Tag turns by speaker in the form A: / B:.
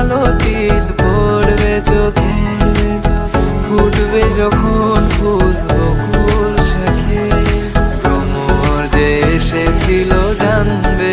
A: আলো তিল পড়বে চোখে ফুটবে যখন ফুল
B: বকুল তোমর যে এসেছিল জানবে